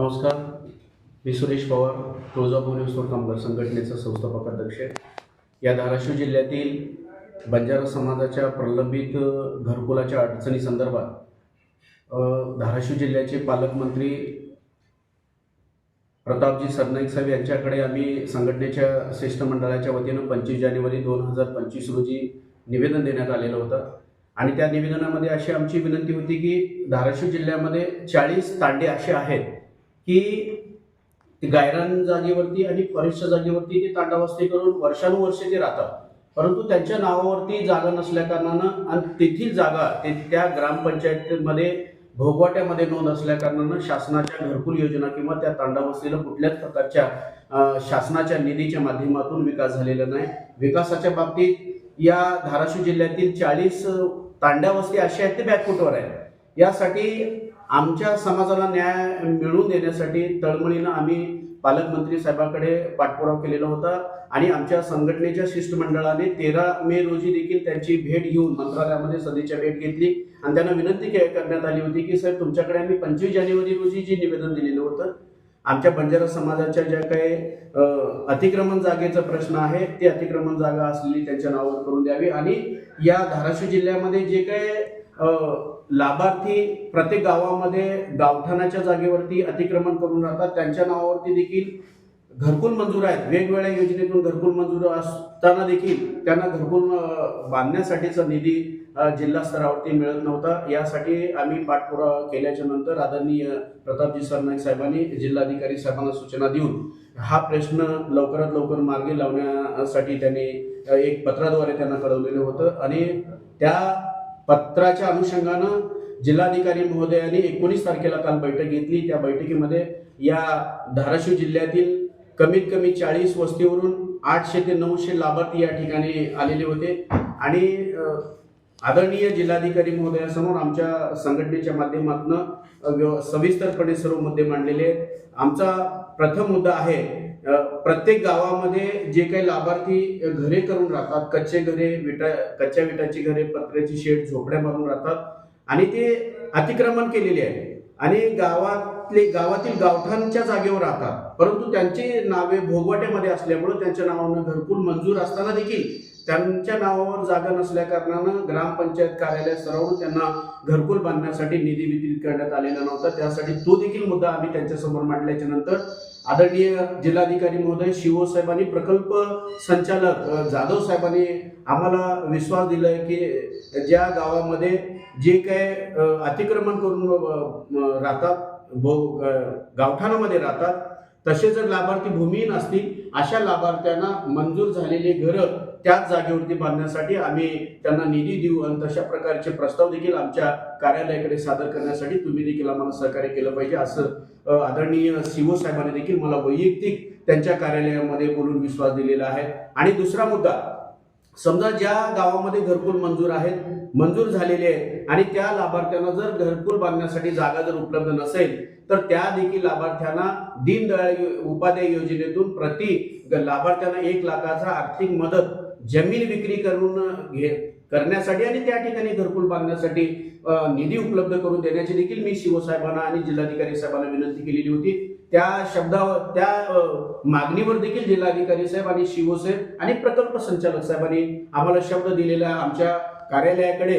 नमस्कार. मी सुरेश पवार तुळजापूर न्यूजवर कामगार संघटनेचा संस्थापक अध्यक्ष. आहे. या धाराशिव जिल्ह्यातील बंजारा समाजाच्या प्रलंबित घरकुलाच्या अडचणी संदर्भात धाराशिव जिल्ह्याचे पालकमंत्री प्रतापजी सरनाईक साहेब यांच्याकडे आम्ही संघटनेच्या शिष्टमंडळाच्या वतीनं पंचवीस जानेवारी दोन हजार पंचवीस रोजी निवेदन देण्यात आलेलं होतं. आणि त्या निवेदनामध्ये अशी आमची विनंती होती की धाराशिव जिल्ह्यामध्ये चाळीस तांडे असे आहेत. की गायरान जागेवरती आणि फॉरेस्टच्या जागेवरती ते तांडावस्ती करून वर्षानुवर्षे ते राहतात. परंतु त्यांच्या नावावरती जागा नसल्या कारणानं आणि तेथील जागा ते त्या ग्रामपंचायतीमध्ये भोगवाट्यामध्ये नोंद असल्या कारणानं शासनाच्या घरकुल योजना किंवा त्या तांडावस्तीला कुठल्याच प्रकारच्या शासनाच्या निधीच्या माध्यमातून विकास झालेला नाही. विकासाच्या बाबतीत या धाराशिव जिल्ह्यातील चाळीस तांड्यावस्ती अशा आहेत ते बॅकफुटवर आहेत. यासाठी आमच्या समाजाला न्याय मिळवून देण्यासाठी तळमळीनं आम्ही पालकमंत्री साहेबांकडे पाठपुरावा केलेला होता आणि आमच्या संघटनेच्या शिष्टमंडळाने तेरा मे रोजी देखील त्यांची भेट घेऊन मंत्रालयामध्ये सध्याच्या भेट घेतली. आणि त्यांना विनंती करण्यात आली होती की साहेब तुमच्याकडे आम्ही पंचवीस जानेवारी रोजी जे निवेदन दिलेलं होतं आमच्या बंजारा समाजाच्या ज्या काही अतिक्रमण जागेचा प्रश्न आहे ते अतिक्रमण जागा असलेली त्यांच्या नावावर करून द्यावी. आणि या धाराशिव जिल्ह्यामध्ये जे काही लाभार्थी प्रत्येक गावामध्ये गावठाणाच्या जागेवरती अतिक्रमण करून राहतात. त्यांच्या नावावरती देखील घरकुल मंजूर आहेत. वेगवेगळ्या योजनेतून घरकुल मंजूर असताना देखील त्यांना घरकुल बांधण्यासाठीचा निधी जिल्हा स्तरावरती मिळत नव्हता. यासाठी आम्ही पाठपुरावा केल्याच्यानंतर आदरणीय प्रतापजी सरनाईक साहेबांनी जिल्हाधिकारी साहेबांना सूचना देऊन हा प्रश्न लवकरात लवकर मार्गी लावण्यासाठी त्यांनी एक पत्राद्वारे त्यांना कळवलेलं होतं. आणि त्या पत्राच्या अनुषंगानं जिल्हाधिकारी महोदयांनी एकोणीस तारखेला काल बैठक घेतली. त्या बैठकीमध्ये या धाराशिव जिल्ह्यातील कमीत कमी चाळीस वस्तीवरून आठशे ते नऊशे लाभार्थी या ठिकाणी आलेले होते. आणि आदरणीय जिल्हाधिकारी महोदयासमोर आमच्या संघटनेच्या माध्यमातून सविस्तरपणे सर्व मुद्दे मांडलेले आहेत. आमचा प्रथम मुद्दा आहे प्रत्येक गावामध्ये जे काही लाभार्थी घरे करून राहतात कच्चे घरे विटा कच्च्या विटाची घरे पत्र्याची शेड झोपड्या बांधून राहतात. आणि ते अतिक्रमण केलेले आहे. आणि गावातले गावातील गावठाणच्या जागेवर राहतात. परंतु त्यांची नावे भोगवट्यामध्ये असल्यामुळे त्यांच्या नावानं घरकुल मंजूर असताना देखील त्यांच्या नावावर जागा नसल्या कारणानं ग्रामपंचायत कार्यालय सरावून त्यांना घरकुल बांधण्यासाठी निधी वितरित करण्यात आलेला नव्हता. त्यासाठी तो देखील मुद्दा आम्ही त्यांच्यासमोर मांडल्याच्या नंतर आदरणीय जिल्हाधिकारी महोदय शिवो साहेबांनी प्रकल्प संचालक जाधव साहेबांनी आम्हाला विश्वास दिलाय की ज्या गावामध्ये जे काय अतिक्रमण करून राहतात भो- गावठाणामध्ये राहतात तसे जर लाभार्थी भूमिहीन असतील अशा लाभार्थ्यांना मंजूर झालेली घरं त्याच जागेवरती बांधण्यासाठी आम्ही त्यांना निधी देऊ आणि तशा प्रकारचे प्रस्ताव देखील आमच्या कार्यालयाकडे सादर करण्यासाठी तुम्ही देखील आम्हाला सहकार्य केलं पाहिजे असं आदरणीय सीओ साहेबांनी देखील मला वैयक्तिक त्यांच्या कार्यालयामध्ये बोलून विश्वास दिलेला आहे. आणि दुसरा मुद्दा समजा ज्या गावामध्ये घरकुल मंजूर आहेत मंजूर झालेले आहेत आणि त्या लाभार्थ्यांना जर घरकुल बांधण्यासाठी जागा जर उपलब्ध नसेल तर त्या देखील लाभार्थ्यांना दीनदयाळ उपाध्याय योजनेतून प्रति लाभार्थ्यांना एक लाखाचा आर्थिक मदत जमीन विक्री करून घे करण्यासाठी आणि त्या ठिकाणी घरकुल बांधण्यासाठी निधी उपलब्ध करून देण्याची देखील मी शिवसाहेबांना आणि जिल्हाधिकारी साहेबांना विनंती केलेली होती. त्या शब्दावर त्या मागणीवर देखील जिल्हाधिकारी साहेब आणि शिवसाहेब आणि प्रकल्प संचालक साहेबांनी आम्हाला शब्द दिलेला. आमच्या कार्यालयाकडे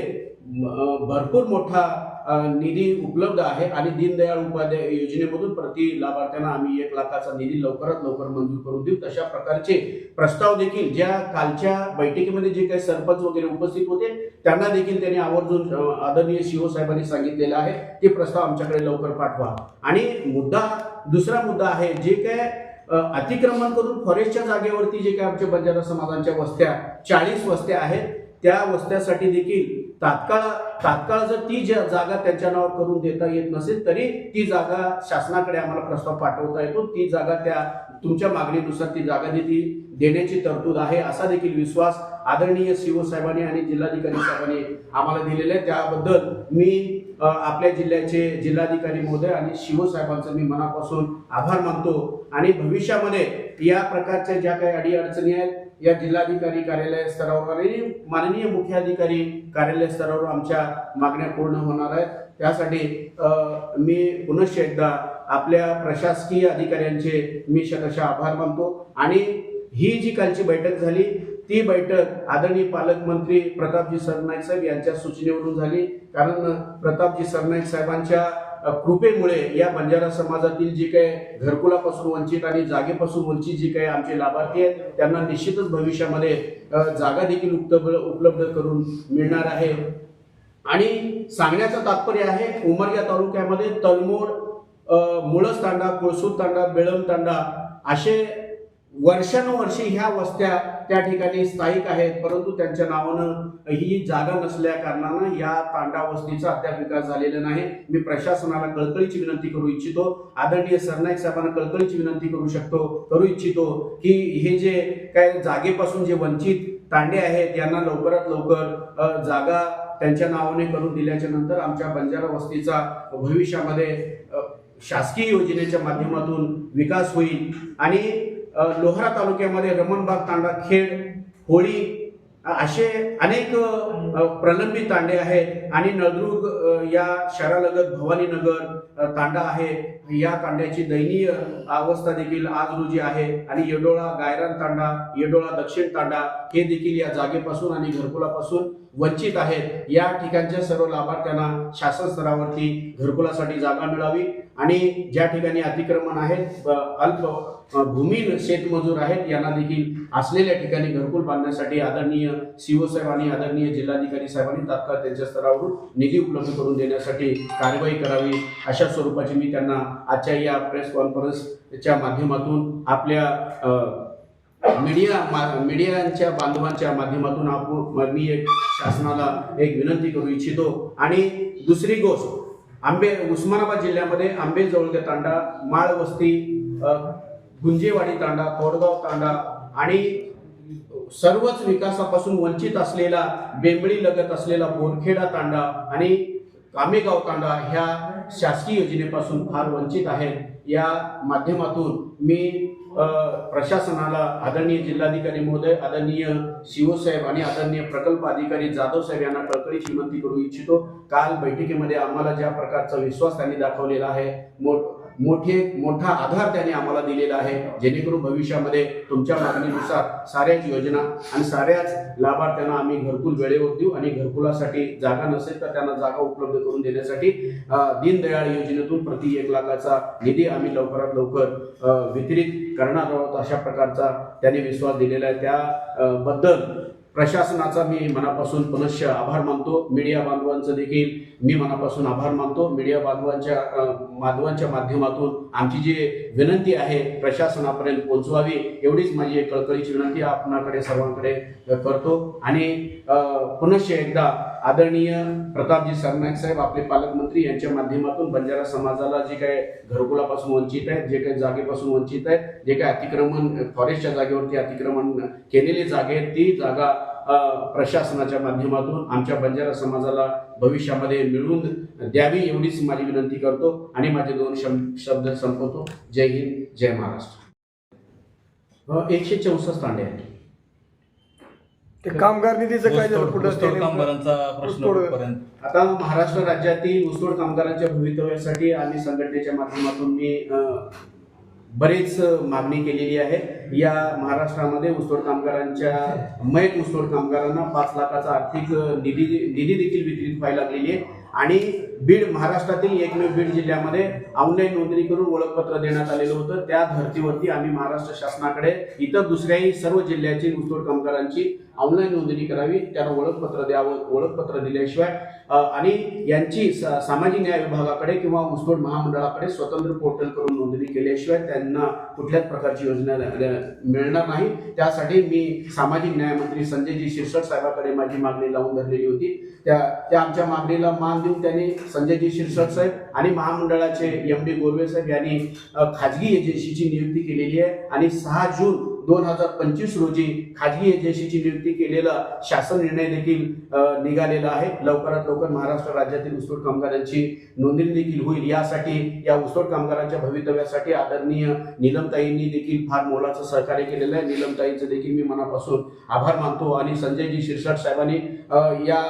भरपूर मोठा निधी उपलब्ध आहे आणि दीनदयाळ उपाध्याय योजनेमधून प्रति लाभार्थ्यांना आम्ही एक लाखाचा निधी लवकरात लवकर मंजूर करून देऊ. तशा प्रकारचे प्रस्ताव देखील ज्या कालच्या बैठकीमध्ये जे काही सरपंच वगैरे उपस्थित होते त्यांना देखील त्यांनी आवर्जून आदरणीय शिव साहेबांनी सांगितलेलं आहे ते प्रस्ताव आमच्याकडे लवकर पाठवा. आणि मुद्दा दुसरा मुद्दा आहे जे काय अतिक्रमण करून फॉरेस्टच्या जागेवरती जे काय आमच्या बंजारा समाजांच्या वस्त्या चाळीस वस्त्या आहेत त्या वस्त्यासाठी देखील तात्काळ तात्काळ जर ती ज्या जागा त्यांच्या नावावर करून देता येत नसेल तरी ती जागा शासनाकडे आम्हाला प्रस्ताव पाठवता येतो. ती जागा त्या तुमच्या मागणीनुसार ती जागा देती देण्याची तरतूद आहे असा देखील विश्वास आदरणीय शिव साहेबांनी आणि जिल्हाधिकारी साहेबांनी आम्हाला दिलेला आहे. त्याबद्दल मी आपल्या जिल्ह्याचे जिल्हाधिकारी महोदय आणि शिवसाहेबांचं मी मनापासून आभार मानतो. आणि भविष्यामध्ये या प्रकारच्या ज्या काही अडीअडचणी आहेत या जिल्हाधिकारी कार्यालय स्तरावर आणि माननीय मुख्याधिकारी कार्यालय स्तरावर आमच्या मागण्या पूर्ण होणार आहेत. त्यासाठी मी पुनश्च एकदा आपल्या प्रशासकीय अधिकाऱ्यांचे मी शतशः आभार मानतो. आणि ही जी कालची बैठक झाली ती बैठक आदरणीय पालकमंत्री प्रतापजी सरनाईक साहेब यांच्या सूचनेवरून झाली. कारण प्रतापजी सरनाईक साहेबांच्या कृपेमुळे या बंजारा समाजातील जे काही घरकुलापासून वंचित आणि जागेपासून वंचित जी काही आमचे लाभार्थी आहेत त्यांना निश्चितच भविष्यामध्ये जागा देखील उपलब्ध उपलब्ध करून मिळणार आहे. आणि सांगण्याचं तात्पर्य आहे उमरग्या तालुक्यामध्ये तलमोड मुळस तांडा कोळसूर तांडा बेळम तांडा असे वर्षानुवर्षी ह्या वस्त्या त्या ठिकाणी स्थायिक आहेत परंतु त्यांच्या नावानं ही जागा नसल्या कारणानं या तांडा वस्तीचा अद्याप विकास झालेला नाही. मी प्रशासनाला कळकळीची विनंती करू इच्छितो. आदरणीय सरनाईक साहेबांना कळकळीची विनंती करू शकतो करू इच्छितो की हे जे काय जागेपासून जे वंचित तांडे आहेत यांना लवकरात लवकर जागा त्यांच्या नावाने करून दिल्याच्या नंतर आमच्या बंजारा वस्तीचा भविष्यामध्ये शासकीय योजनेच्या माध्यमातून विकास होईल. आणि लोहारा तालुक्यामध्ये रमणबाग तांडा खेड होळी असे अनेक प्रलंबित तांडे आहेत. आणि नळदुर्ग या शहरालगत भवानीनगर तांडा आहे. या तांड्याची दयनीय अवस्था देखील आज रोजी आहे. आणि येडोळा गायरान तांडा येडोळा दक्षिण तांडा हे देखील या जागेपासून आणि घरकुलापासून वंचित आहेत. या ठिकाणच्या सर्व लाभार्थ्यांना शासन स्तरावरती घरकुलासाठी जागा मिळावी आणि ज्या ठिकाणी अतिक्रमण आहेत अल्प भूमीन शेतमजूर आहेत यांना देखील असलेल्या ठिकाणी घरकुल बांधण्यासाठी आदरणीय सीओ साहेब आणि आदरणीय जिल्हाधिकारी साहेबांनी तात्काळ त्यांच्या स्तरावरून निधी उपलब्ध करून देण्यासाठी कार्यवाही करावी अशा स्वरूपाची मी त्यांना आजच्या या प्रेस कॉन्फरन्सच्या माध्यमातून आपल्या मीडिया मा- मीडियांच्या बांधवांच्या माध्यमातून आपण मी एक शासनाला एक विनंती करू इच्छितो. आणि दुसरी गोष्ट आंबे उस्मानाबाद जिल्ह्यामध्ये आंबे जवळगे तांडा माळवस्ती गुंजेवाडी तांडा कोडगाव तांडा आणि सर्वच विकासापासून वंचित असलेला बेंबळी लगत असलेला बोरखेडा तांडा आणि कामेगाव तांडा ह्या शासकीय योजनेपासून फार वंचित आहेत. या माध्यमातून मी प्रशासनाला आदरणीय जिल्हाधिकारी महोदय आदरणीय शिव साहेब आणि आदरणीय प्रकल्प अधिकारी जाधव साहेब यांना कळकळीची विनंती करू इच्छितो. काल बैठकीमध्ये आम्हाला ज्या प्रकारचा विश्वास त्यांनी दाखवलेला आहे मोठ मोठे मोठा आधार त्याने आम्हाला दिलेला आहे. जेणेकरून भविष्यामध्ये तुमच्या मागणीनुसार साऱ्याच योजना आणि साऱ्याच लाभार्थ्यांना आम्ही घरकुल वेळेवर देऊ आणि घरकुलासाठी जागा नसेल तर त्यांना जागा उपलब्ध करून देण्यासाठी दीनदयाळ योजनेतून प्रति एक लाखाचा निधी आम्ही लवकरात लवकर वितरित करणार आहोत अशा प्रकारचा त्याने विश्वास दिलेला आहे. त्याबद्दल प्रशासनाचा मी मनापासून पुनश्च आभार मानतो. मीडिया बांधवांचं देखील मी मनापासून आभार मानतो. मीडिया बांधवांच्या माधवांच्या बांधवांच्या माध्यमातून आमची जी विनंती आहे प्रशासनापर्यंत पोहोचवावी एवढीच माझी एक कळकळीची विनंती आपणाकडे सर्वांकडे करतो. आणि पुनश्च एकदा आदरणीय प्रतापजी सरनाईक साहेब आपले पालकमंत्री यांच्या माध्यमातून बंजारा समाजाला जे काही घरकुलापासून वंचित आहेत जे काही जागेपासून वंचित आहेत जे काही अतिक्रमण फॉरेस्टच्या जागेवरती अतिक्रमण केलेली जागे आहेत ती जागा प्रशासनाच्या माध्यमातून आमच्या बंजारा समाजाला भविष्यामध्ये मिळवून द्यावी एवढीच माझी विनंती करतो आणि माझे दोन शब्द संपवतो. जय हिंद जय महाराष्ट्र. एकशे चौसष्ट तांडे आहेत. ते कामगार निधीचं काय झालं? ऊसतोड- कुठं ऊसतोड ते कामगारांचा प्रश्न ऊसतोड- कुठपर्यंत आता महाराष्ट्र राज्यातील ऊसतोड कामगारांच्या भवितव्यासाठी आम्ही संघटनेच्या माध्यमातून मी अ, बरेच मागणी केलेली आहे. या महाराष्ट्रामध्ये ऊसतोड कामगारांच्या मयत ऊसतोड कामगारांना पाच लाखाचा आर्थिक अ, निधी निधी देखील वितरित व्हायला लागलेली आहे. आणि बीड महाराष्ट्रातील एकमेव बीड जिल्ह्यामध्ये ऑनलाईन नोंदणी करून ओळखपत्र देण्यात आलेलं होतं. त्या धर्तीवरती आम्ही महाराष्ट्र शासनाकडे इतर दुसऱ्याही सर्व जिल्ह्यातील ऊसतोड कामगारांची ऑनलाईन नोंदणी करावी त्यांना ओळखपत्र द्यावं ओळखपत्र दिल्याशिवाय आणि यांची सामाजिक न्याय विभागाकडे किंवा ऊसतोड महामंडळाकडे स्वतंत्र पोर्टल करून नोंदणी केल्याशिवाय त्यांना कुठल्याच प्रकारची योजना मिळणार नाही. त्यासाठी मी सामाजिक न्यायमंत्री संजयजी शिरसट साहेबाकडे माझी मागणी लावून धरलेली होती. त्या त्या आमच्या मागणीला मान देऊन त्यांनी संजयजी शिरसट साहेब आणि महामंडळाचे एम डी गोरवे साहेब यांनी खाजगी एजन्सीची नियुक्ती केलेली आहे. आणि सहा जून दोन हजार पंचवीस रोजी खाजगी एजन्सीची नियुक्ती केलेला शासन निर्णय देखील निघालेला आहे. लवकरात लवकर महाराष्ट्र राज्यातील ऊसतोड कामगारांची नोंदणी देखील होईल. यासाठी या ऊसतोड कामगारांच्या भवितव्यासाठी आदरणीय निलमताईंनी देखील फार मोलाचं सहकार्य केलेलं आहे. नीलमताईंचं देखील मी मनापासून आभार मानतो आणि संजयजी शिरसाट साहेबांनी या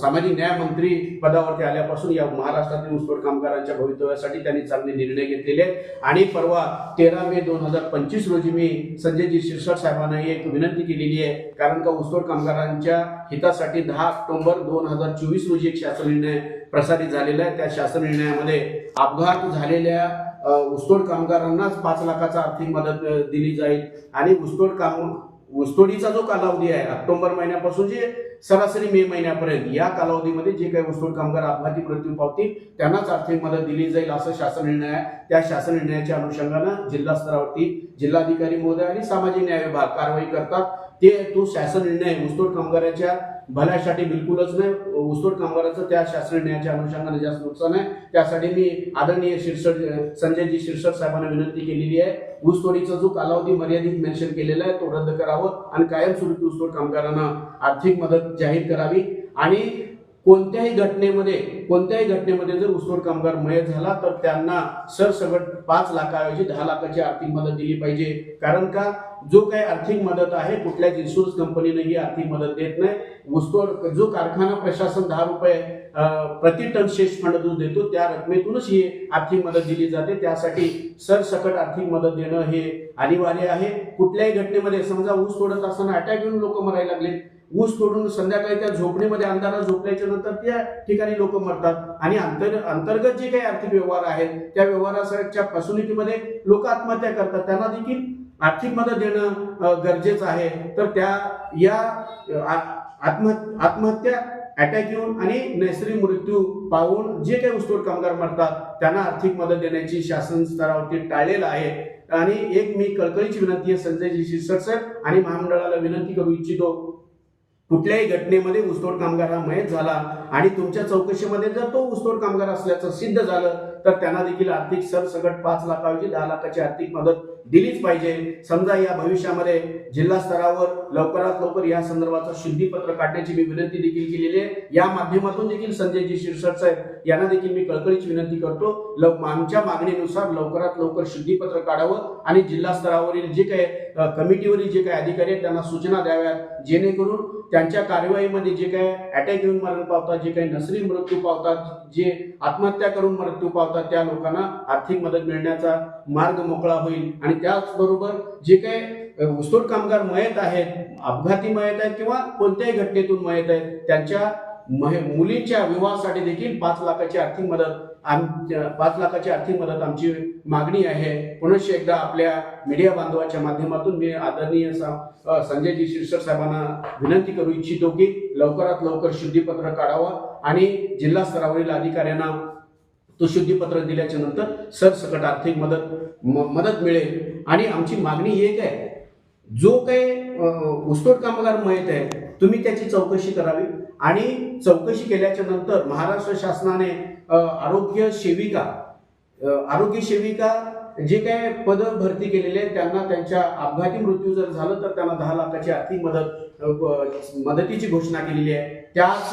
सामाजिक न्याय मंत्री पदावरती आल्यापासून या महाराष्ट्रातील ऊसतोड कामगारांच्या भवितव्यासाठी त्यांनी चांगले निर्णय घेतलेले आणि परवा तेरा मे दोन हजार पंचवीस रोजी मी संजय संस्थेची शिरसाट साहेबांना एक विनंती केलेली आहे कारण का ऊसतोड कामगारांच्या हितासाठी दहा ऑक्टोबर दोन हजार चोवीस रोजी एक शासन निर्णय प्रसारित झालेला आहे. त्या शासन निर्णयामध्ये अपघात झालेल्या ऊसतोड कामगारांनाच पाच लाखाचा आर्थिक मदत दिली जाईल. आणि ऊसतोड काम ऊसतोडीचा जो कालावधी आहे ऑक्टोबर महिन्यापासून जे सरासरी मे महिन्यापर्यंत या कालावधीमध्ये जे काही ऊसतोड कामगार अपघाती मृत्यू पावतील त्यांनाच आर्थिक मदत दिली जाईल असं शासन निर्णय आहे. त्या शासन निर्णयाच्या अनुषंगानं जिल्हा स्तरावरती जिल्हाधिकारी महोदय आणि सामाजिक न्याय विभाग कारवाई करतात. ते तो शासन निर्णय ऊसतोड कामगाराच्या भल्यासाठी बिलकुलच नाही. ऊसतोड कामगाराचं त्या शासन निर्णयाच्या अनुषंगाने जास्त नुकसान आहे. त्यासाठी मी आदरणीय शिरसट संजयजी शिरसट साहेबांना विनंती केलेली आहे. ऊसतोडीचा जो कालावधी मर्यादित मेन्शन केलेला आहे तो रद्द करावं आणि कायमस्वरूपी ऊसतोड कामगारांना आर्थिक मदत जाहीर करावी. आणि कोणत्याही घटनेमध्ये कोणत्याही घटनेमध्ये जर ऊसतोड कामगार मयत झाला तर त्यांना सरसकट पाच लाखाऐवजी दहा लाखाची आर्थिक मदत दिली पाहिजे. कारण का? जो काही आर्थिक मदत आहे कुठल्याच इन्शुरन्स कंपनीने ही आर्थिक मदत देत नाही. ऊसतोड जो कारखाना प्रशासन दहा रुपये प्रति टन शेष फंड जो देतो त्या रकमेतूनच ही आर्थिक मदत दिली जाते. त्यासाठी सरसकट आर्थिक मदत देणं हे अनिवार्य आहे. कुठल्याही घटनेमध्ये समजा ऊस तोडत असताना अटॅक येऊन लोक मरायला लागले ऊस तोडून संध्याकाळी त्या झोपडीमध्ये अंधारात झोपल्याच्या नंतर त्या ठिकाणी लोक मरतात. आणि अंतर अंतर्गत जे काही आर्थिक व्यवहार आहेत त्या व्यवहाराच्या फसवणुकीमध्ये लोक आत्महत्या करतात. त्यांना देखील आर्थिक मदत देणं गरजेचं आहे. तर त्या या आत्म आत्मह आत्महत्या अटॅक येऊन आणि नैसर्गिक मृत्यू पाहून जे काही ऊसतोड कामगार मरतात त्यांना आर्थिक मदत देण्याची शासन स्तरावरती टाळलेलं आहे. आणि एक मी कळकळीची विनंती आहे संजयजी शिरसट आणि महामंडळाला विनंती करू इच्छितो. कुठल्याही घटनेमध्ये ऊसतोड कामगार हा मयत झाला आणि तुमच्या चौकशीमध्ये जर तो ऊसतोड कामगार असल्याचं सिद्ध झालं तर त्यांना देखील आर्थिक सरसकट पाच लाखाऐवजी दहा लाखाची आर्थिक मदत दिलीच पाहिजे. समजा या भविष्यामध्ये जिल्हा स्तरावर लवकरात लवकर या संदर्भाचं शुद्धीपत्र काढण्याची मी विनंती देखील केलेली आहे. या माध्यमातून देखील संजयजी शिरसट साहेब यांना देखील मी कळकळीची विनंती करतो. लव आमच्या मागणीनुसार लवकरात लवकर शुद्धीपत्र काढावं आणि जिल्हा स्तरावरील जे काही कमिटीवरील जे काही अधिकारी आहेत त्यांना सूचना द्याव्यात. जेणेकरून त्यांच्या कार्यवाहीमध्ये जे काही अटॅक येऊन मरण पावतात जे काही नसरी मृत्यू पावतात जे आत्महत्या करून मृत्यू पावतात त्या लोकांना आर्थिक मदत मिळण्याचा मार्ग मोकळा होईल. आणि त्याचबरोबर जे काही ऊसतोड कामगार मयत आहेत अपघाती मयत आहेत किंवा कोणत्याही घटनेतून मयत आहेत त्यांच्या महे- मुलींच्या विवाहासाठी देखील पाच लाखाची आर्थिक मदत आम पाच लाखाची आर्थिक मदत आमची मागणी आहे. पुनश्च एकदा आपल्या मीडिया बांधवाच्या माध्यमातून मी आदरणीय सा- संजयजी शिरसर साहेबांना विनंती करू इच्छितो की लवकरात लवकर शुद्धीपत्र काढावं आणि जिल्हा स्तरावरील अधिकाऱ्यांना तो शुद्धीपत्र दिल्याच्या नंतर सरसकट आर्थिक मदत म- मदत मिळेल. आणि आमची मागणी एक आहे जो काही ऊसतोड कामगार माहीत आहे तुम्ही त्याची चौकशी करावी. आणि चौकशी केल्याच्यानंतर महाराष्ट्र शासनाने आरोग्य सेविका आरोग्य सेविका जे काय पद भरती केलेले आहेत त्यांना त्यांच्या अपघाती मृत्यू जर झालं तर त्यांना दहा लाखाची आर्थिक मदत मदतीची घोषणा केलेली आहे. त्याच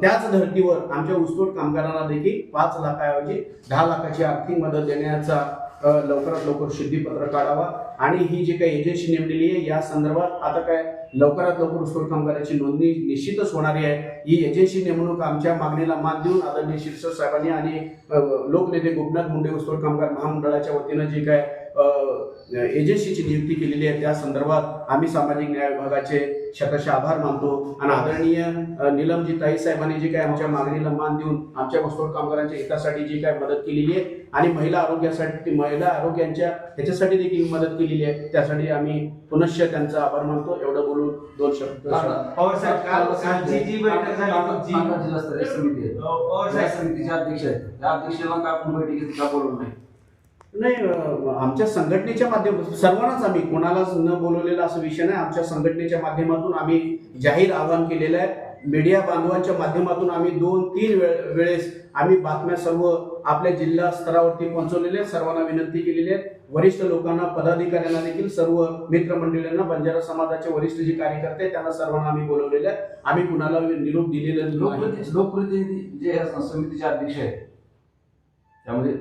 त्याच धर्तीवर आमच्या ऊसतोड कामगारांना देखील पाच लाखाऐवजी दहा लाखाची आर्थिक मदत देण्याचा लवकरात लवकर शुद्धीपत्र काढावा. आणि ही जी काही एजन्सी नेमलेली आहे या संदर्भात आता काय लवकरात लवकर ऊसतोड कामगाराची नोंदणी निश्चितच होणारी आहे. ही एजन्सी नेमणूक आमच्या मागणीला मान देऊन आदरणीय शिरसर साहेबांनी आणि लोकनेते गोपनाथ मुंडे ऊसतोड कामगार महामंडळाच्या वतीनं जे काय एजन्सीची नियुक्ती केलेली आहे त्या संदर्भात आम्ही सामाजिक न्याय विभागाचे शतशः आभार मानतो. आणि आदरणीय निलमजी ताई साहेबांनी जे काय आमच्या मागणीला मान देऊन आमच्या ऊसतोड कामगारांच्या हितासाठी जी काय मदत केलेली आहे आणि महिला आरोग्यासाठी महिला आरोग्यांच्या ह्याच्यासाठी देखील मदत केलेली आहे त्यासाठी आम्ही पुनश्च त्यांचा आभार मानतो. एवढं बोलून दोन शब्द. पवार साहेब काल कालची जी बैठक झाली तुमची पालघर जिल्हास्तरीय समिती आहे. अ, पवार त्या साहेब समितीचे अध्यक्ष आहेत. त्या अध्यक्षाला का आपण बैठकीत का बोलवलं नाही? नाही आमच्या संघटनेच्या माध्यमातून सर्वांनाच आम्ही कोणालाच न बोलवलेला असा विषय नाही. आमच्या संघटनेच्या माध्यमातून आम्ही जाहीर आवाहन केलेलं आहे. मीडिया बांधवांच्या माध्यमातून आम्ही दोन तीन वेळ वेळेस आम्ही बातम्या सर्व आपल्या जिल्हा स्तरावरती पोहोचवलेल्या सर्वांना विनंती केलेली आहे वरिष्ठ लोकांना पदाधिकाऱ्यांना देखील सर्व मित्रमंडळींना बंजारा समाजाचे वरिष्ठ जे कार्यकर्ते त्यांना सर्वांना आम्ही बोलवलेलं आहे. आम्ही कुणाला निरोप दिलेला लोकप्रति- लोकप्रतिनिधी जे समितीचे अध्यक्ष आहेत त्यामध्ये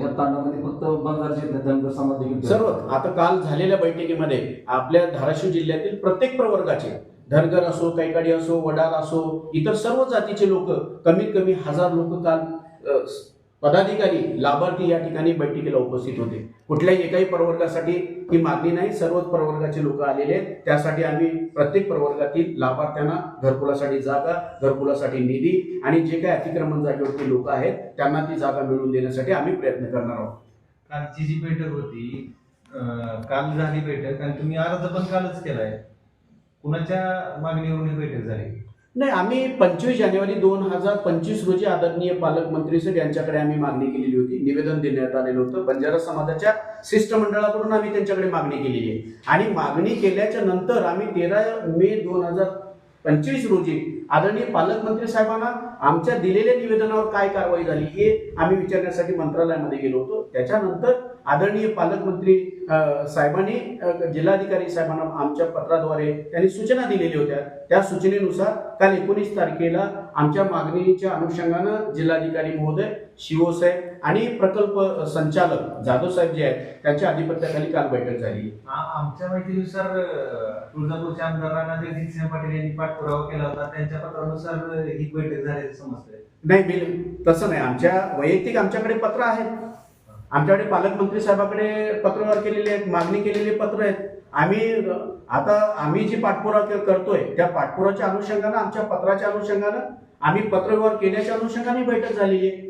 या तांडामध्ये फक्त बंजारचे जिल्ह्यात धनगर समाज देखील सर्व आता काल झालेल्या बैठकीमध्ये आपल्या धाराशिव जिल्ह्यातील प्रत्येक प्रवर्गाचे धनगर असो कैकाडी असो वडार असो इतर सर्व जातीचे लोक कमीत कमी हजार लोक काल पदाधिकारी लाभार्थी या ठिकाणी बैठकीला उपस्थित होते. कुठल्याही एकाही प्रवर्गासाठी ही मागणी नाही. सर्वच प्रवर्गाचे लोक आलेले आहेत. त्यासाठी आम्ही प्रत्येक प्रवर्गातील लाभार्थ्यांना घरकुलासाठी जागा घरकुलासाठी निधी आणि जे काही अतिक्रमण जागेवरती लोक आहेत त्यांना ती जागा मिळवून देण्यासाठी आम्ही प्रयत्न करणार आहोत. कालची जी बैठक होती काल झाली बैठक आणि तुम्ही अर्ज पण कालच केलाय. कुणाच्या मागणीवरून ही बैठक झाली? नाही आम्ही पंचवीस जानेवारी दोन हजार पंचवीस रोजी आदरणीय पालकमंत्री सर यांच्याकडे आम्ही मागणी केलेली होती. निवेदन देण्यात आलेलं होतं. बंजारा समाजाच्या शिष्टमंडळाकडून आम्ही त्यांच्याकडे मागणी केलेली आहे. आणि मागणी केल्याच्यानंतर आम्ही तेरा मे दोन हजार पंचवीस रोजी आदरणीय पालकमंत्री साहेबांना आमच्या दिलेल्या निवेदनावर काय कारवाई झाली हे आम्ही विचारण्यासाठी मंत्रालयामध्ये गेलो होतो. त्याच्यानंतर आदरणीय पालकमंत्री साहेबांनी जिल्हाधिकारी साहेबांना आमच्या पत्राद्वारे त्यांनी सूचना दिलेल्या होत्या. त्या सूचनेनुसार काल एकोणीस तारखेला आमच्या मागणीच्या अनुषंगानं जिल्हाधिकारी महोदय शिवसाहेब आणि प्रकल्प संचालक जाधव साहेब जे आहेत त्यांच्या अधिपत्याखाली काल बैठक झाली. आमच्या माहितीनुसार तुळजापूरच्या आमदार राणा जगजितसिंह पाटील यांनी पाठपुरावा केला होता. त्यांच्या पत्रानुसार ही बैठक झाल्याचं समजतंय. नाही बिल तसं नाही. आमच्या वैयक्तिक आमच्याकडे पत्र आहेत. आमच्याकडे पालकमंत्री साहेबाकडे पत्रव्यवहार केलेले आहेत मागणी केलेले पत्र आहेत. आम्ही आता आम्ही जी पाठपुरावा के- करतोय त्या पाठपुराच्या अनुषंगानं आमच्या पत्राच्या अनुषंगानं आम्ही पत्रव्यवहार केल्याच्या अनुषंगाने बैठक झालेली आहे.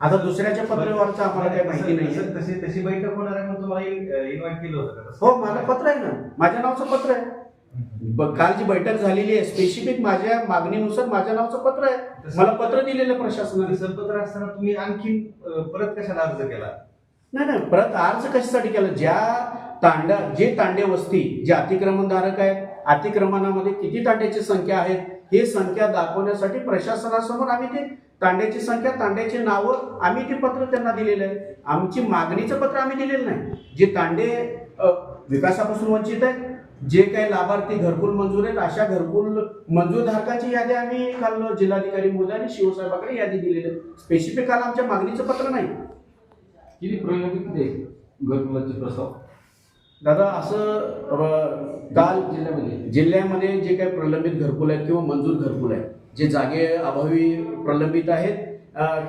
आता दुसऱ्याच्या पत्रव्यवहारचं आम्हाला काही माहिती नाही तसं- तशी तशी बैठक होणार आहे म्हणून तुम्हाला इन्व्हाइट केलं होतं? हो मला पत्र आहे ना. माझ्या नावचं पत्र आहे. ब- काल जी बैठक झालेली आहे. स्पेसिफिक माझ्या मागणीनुसार माझ्या नावचं पत्र आहे. मला पत्र दिलेलं प्रशासनाने. तसं पत्र असताना तुम्ही आणखी परत कशाला अर्ज केला? नाही नाही. परत अर्ज कशासाठी केला? ज्या तांडा जे तांडे वस्ती जे अतिक्रमणधारक आहेत अतिक्रमणामध्ये किती तांड्याची संख्या आहेत हे संख्या दाखवण्यासाठी प्रशासनासमोर आम्ही ते तांड्याची संख्या तांड्याची नावं आम्ही ते पत्र त्यांना दिलेलं आहे. आमची मागणीचं पत्र आम्ही दिलेलं नाही. जे तांडे विकासापासून वंचित आहेत जे काही लाभार्थी घरकुल मंजूर आहेत अशा घरकुल मंजूरधारकाची यादी आम्ही काल जिल्हाधिकारी महोदय आणि शिवसाहेबाकडे यादी दिलेली स्पेसिफिक काल आमच्या मागणीचं पत्र नाही. किती प्रलंबित किती घरकुलाचे प्रस्ताव? दादा असं काल जिल्ह्यामध्ये. जिल्ह्यामध्ये जे काही प्रलंबित घरकुल आहेत किंवा मंजूर घरकुल आहेत जे जागे अभावी प्रलंबित आहेत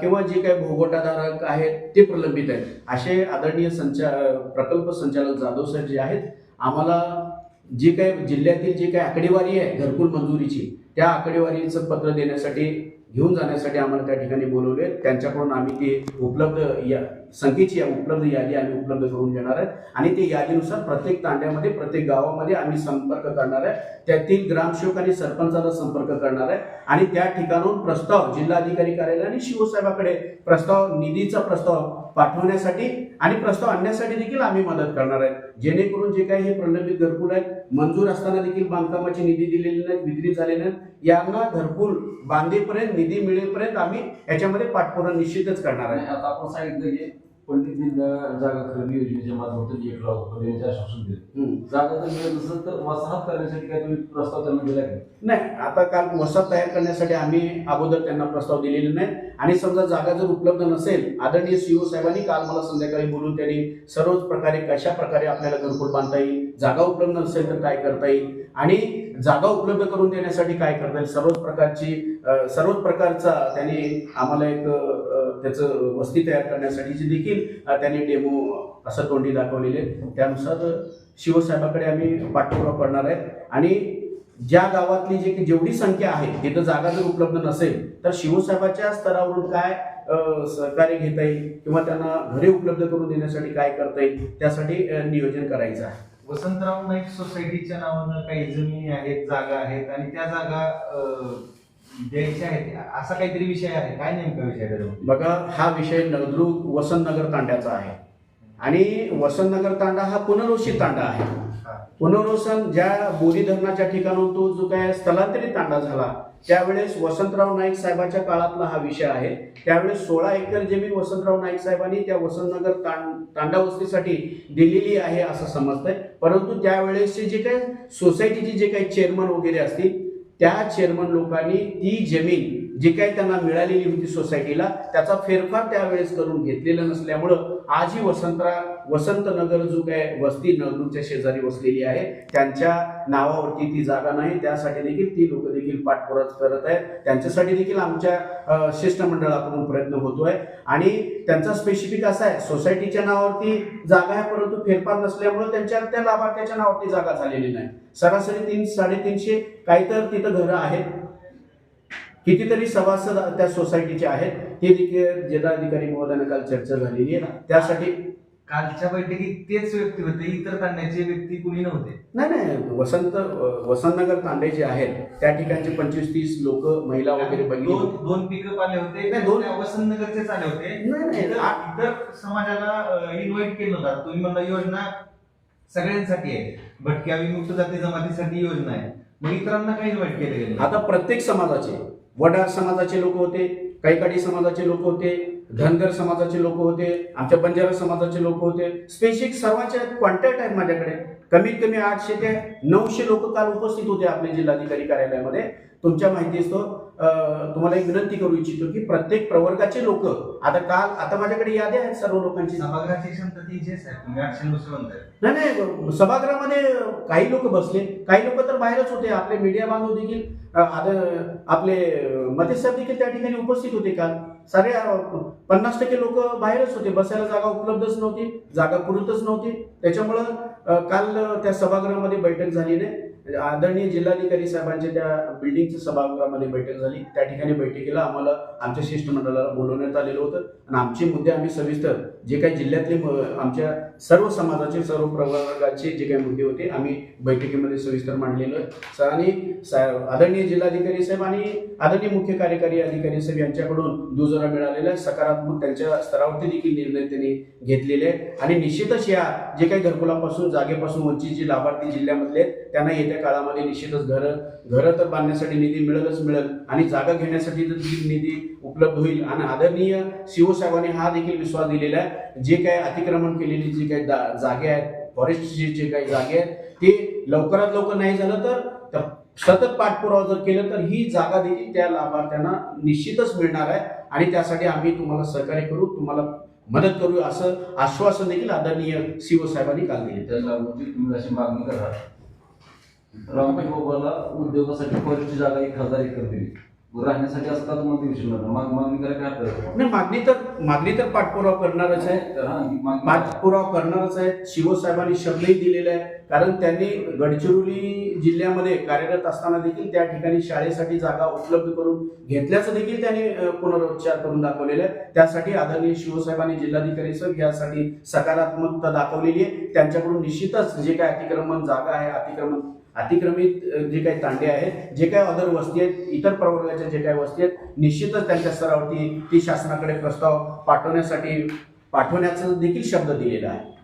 किंवा जे काही भोगोटाधारक आहेत ते प्रलंबित आहेत. असे आदरणीय संचा प्रकल्प संचालक जाधव साहेब जे आहेत आम्हाला जे काही जिल्ह्यातील जे काही आकडेवारी आहे घरकुल मंजुरीची त्या आकडेवारीचं पत्र देण्यासाठी घेऊन जाण्यासाठी आम्हाला त्या ठिकाणी बोलवले त्यांच्याकडून आम्ही ते उपलब्ध या संख्येची या उपलब्ध यादी आम्ही उपलब्ध करून घेणार आहे. आणि ते यादीनुसार प्रत्येक तांड्यामध्ये प्रत्येक गावामध्ये आम्ही संपर्क करणार आहे. त्यातील ग्रामसेवक आणि सरपंचाला संपर्क करणार आहे. आणि त्या ठिकाणून प्रस्ताव जिल्हाधिकारी कार्यालय आणि शिवसाहेबाकडे प्रस्ताव निधीचा प्रस्ताव पाठवण्यासाठी आणि प्रस्ताव आणण्यासाठी देखील आम्ही मदत करणार आहे जेणेकरून जे काही हे प्रलंबित घरकुल आहेत मंजूर असताना देखील बांधकामाची निधी दिलेली नाहीत विक्री झालेल्या नाहीत यांना घरकुल बांधेपर्यंत निधी मिळेपर्यंत आम्ही याच्यामध्ये पाठपुरा निश्चितच करणार आहे. आता आपण सांगितलं की पंडित जागा खरेदी योजनेच्या माध्यमातून एक लाख रुपये देण्याचे आश्वासन दिले. जागा जर मिळत नसेल तर वसाहत करण्यासाठी काय तुम्ही प्रस्ताव त्यांना दिला नाही आता काल वसाहत तयार करण्यासाठी आम्ही अगोदर त्यांना प्रस्ताव दिलेले नाही आणि समजा जागा जर उपलब्ध नसेल आदरणीय सीओ साहेबांनी काल मला संध्याकाळी बोलून त्यांनी सर्वच प्रकारे कशा प्रकारे आपल्याला घरकुल बांधता येईल जागा उपलब्ध नसेल तर काय करता येईल आणि जागा उपलब्ध करून देण्यासाठी काय करता येईल सर्वच प्रकारची सर्वच प्रकारचा त्यांनी आम्हाला एक त्याचं वस्ती तयार करण्यासाठीची देखील त्यांनी डेमो असं तोंडी दाखवलेले आहे. त्यानुसार शिवसाहेबाकडे आम्ही पाठपुरावा करणार आहे आणि ज्या गावातली जे जेवढी संख्या आहे तिथं जागा जर उपलब्ध नसेल तर शिवसाहेबाच्या स्तरावरून काय सहकार्य घेता येईल? किंवा त्यांना घरे उपलब्ध करून देण्यासाठी काय करता येईल? त्यासाठी नियोजन करायचं आहे. वसंतराव नाईक सोसायटीच्या नावानं काही जमिनी आहेत जागा आहेत आणि त्या जागा द्यायच्या आहेत. असा काहीतरी विषय आहे. काय नेमका विषय? बघा हा विषय नळदुर्ग वसंतनगर तांड्याचा आहे. आणि वसंतनगर तांडा हा पुनर्वसित तांडा आहे. पुनर्वसन ज्या बोरी धरणाच्या ठिकाणून तो जो काय स्थलांतरित तांडा झाला त्यावेळेस वसंतराव नाईक साहेबाच्या काळातला हा विषय आहे. त्यावेळेस सोळा एकर जमीन वसंतराव नाईक साहेबांनी त्या वसंतनगर तां तांडा वस्तीसाठी दिलेली आहे असं समजतंय. परंतु त्यावेळेसचे जे काही सोसायटीचे जे काही चेअरमन वगैरे असतील त्या चेअरमन लोकांनी ती जमीन जी काही त्यांना मिळालेली होती सोसायटीला त्याचा फेरफार त्यावेळेस करून घेतलेलं नसल्यामुळं आजही वसंतरा वसंतनगर जो काय वस्ती नगरूच्या शेजारी वसलेली आहे त्यांच्या नावावरती ती जागा नाही. त्यासाठी देखील ती लोक देखील पाठपुरावा करत आहेत. त्यांच्यासाठी देखील आमच्या शिष्टमंडळाकडून प्रयत्न होतोय. आणि त्यांचा स्पेसिफिक असा आहे सोसायटीच्या नावावरती जागा आहे परंतु फेरफार नसल्यामुळे त्यांच्या त्या लाभार्थ्याच्या नावावरती जागा झालेली नाही. सरासरी तीन साडेतीनशे काही तर तिथं घरं आहेत. कितीतरी सभासद त्या सोसायटीचे आहेत. ते देखील जिल्हाधिकारी महोदयानं काल चर्चा झालेली आहे त्यासाठी कालच्या बैठकीत तेच व्यक्ती होते. इतर तांड्याचे व्यक्ती कुणी नव्हते. नाही नाही. वसंत वसंतनगर तांडे जे आहेत त्या ठिकाणचे पंचवीस तीस लोक महिला वगैरे बघितले दोन दोन पिकअप आले होते. नाही, दोन- त्या वसंतनगरचेच आले होते. नाही, नाही. इतर इतर समाजाला इन्व्हाइट केलं होतं. तुम्ही म्हणला योजना सगळ्यांसाठी आहे. भटक्या विमुक्त जाती जमातीसाठी योजना आहे. मग इतरांना काही इन्व्हाइट केलं गेलं? आता प्रत्येक समाजाचे. वडार समाजाचे लोक होते कैकाडी समाजाचे लोक होते धनगर समाजाचे लोक होते आमच्या बंजारा समाजाचे लोक होते. स्पेसिफिक सर्वांचे कॉन्टॅक्ट आहेत माझ्याकडे. कमीत कमी आठशे ते नऊशे लोक काल उपस्थित होते आपल्या जिल्हाधिकारी कार्यालयामध्ये. तुमच्या माहितीस तो अं, तुम्हाला एक विनंती करू इच्छितो की प्रत्येक प्रवर्गाचे लोक आता काल आता माझ्याकडे यादी आहेत सर्व लोकांची. सभागृहाची नाही नाही सभागृहामध्ये काही लोक बसले. काही लोक तर बाहेरच होते. आपले मीडिया बांधव देखील. आता आपले मतेसाहेब देखील त्या ठिकाणी उपस्थित होते का? सारे पन्नास टक्के लोक बाहेरच होते. बसायला जागा उपलब्धच नव्हती जागा पुरतच नव्हती. त्याच्यामुळं काल त्या सभागृहामध्ये बैठक झाली नाही आदरणीय जिल्हाधिकारी साहेबांच्या त्या बिल्डिंगच्या सभागृहामध्ये बैठक झाली. त्या ठिकाणी बैठकीला आम्हाला आमच्या शिष्टमंडळाला बोलवण्यात आलेलं होतं. आणि आमचे मुद्दे आम्ही सविस्तर जे काही जिल्ह्यातले आमच्या सर्व समाजाचे सर्व प्रवर्गाचे जे काही मुद्दे होते आम्ही बैठकीमध्ये सविस्तर मांडलेलं आहे. आणि सा- आदरणीय जिल्हाधिकारी साहेब आणि आदरणीय मुख्य कार्यकारी अधिकारी साहेब यांच्याकडून दुजोरा मिळालेला आहे. सकारात्मक त्यांच्या स्तरावरती देखील निर्णय त्यांनी घेतलेले आणि निश्चितच या जे काही घरकुलापासून जागेपासून वंचित जे लाभार्थी जिल्ह्यामधले त्यांना येत्या काळामध्ये निश्चितच घरं घरं तर बांधण्यासाठी निधी मिळेलच मिळेल. आणि जागा घेण्यासाठी देखील निधी उपलब्ध होईल. आणि आदरणीय शिवसाहेबांनी हा देखील विश्वास दिलेला आहे. जे काही अतिक्रमण केलेली जी काही जा- जागे आहेत फॉरेस्टचे जे काही जागे आहेत ते लवकरात लवकर नाही झालं तर सतत पाठपुरावा जर केलं तर ही जागा देखील त्या लाभार्थ्यांना निश्चितच मिळणार आहे आणि त्यासाठी आम्ही तुम्हाला सहकार्य करू तुम्हाला मदत करू असं आश्वासन देखील आदरणीय शिवसाहेबांनी काल दिले. त्या तुम्ही अशी मागणी करा. रामभाई बाबाला उद्योगासाठी फॉरेस्टची जागा एक हजार एकर दिली. राहण्यासाठी असं का तुम्हाला देऊ शकणार मागणी करायला काय? नाही मागणी तर मागणी तर पाठपुरावा करणारच आहे. पाठपुरावा करणारच आहे. शिवसाहेबांनी शब्दही दिलेला आहे कारण त्यांनी गडचिरोली जिल्ह्यामध्ये कार्यरत असताना देखील त्या ठिकाणी शाळेसाठी जागा उपलब्ध करून घेतल्याचं देखील त्यांनी पुनरुच्चार करून दाखवलेलं आहे त्यासाठी आदरणीय शिवसाहेबांनी जिल्हाधिकारी साहेब यासाठी सकारात्मकता दाखवलेली आहे. त्यांच्याकडून निश्चितच जे काही अतिक्रमण जागा आहे अतिक्रमण अतिक्रमित जे काही तांडे आहेत जे काही अदर वस्ती आहेत इतर प्रवर्गाच्या जे काही वस्ती आहेत निश्चितच त्यांच्या स्तरावरती ती शासनाकडे प्रस्ताव पाठवण्यासाठी पाठवण्याचा देखील शब्द दिलेला आहे.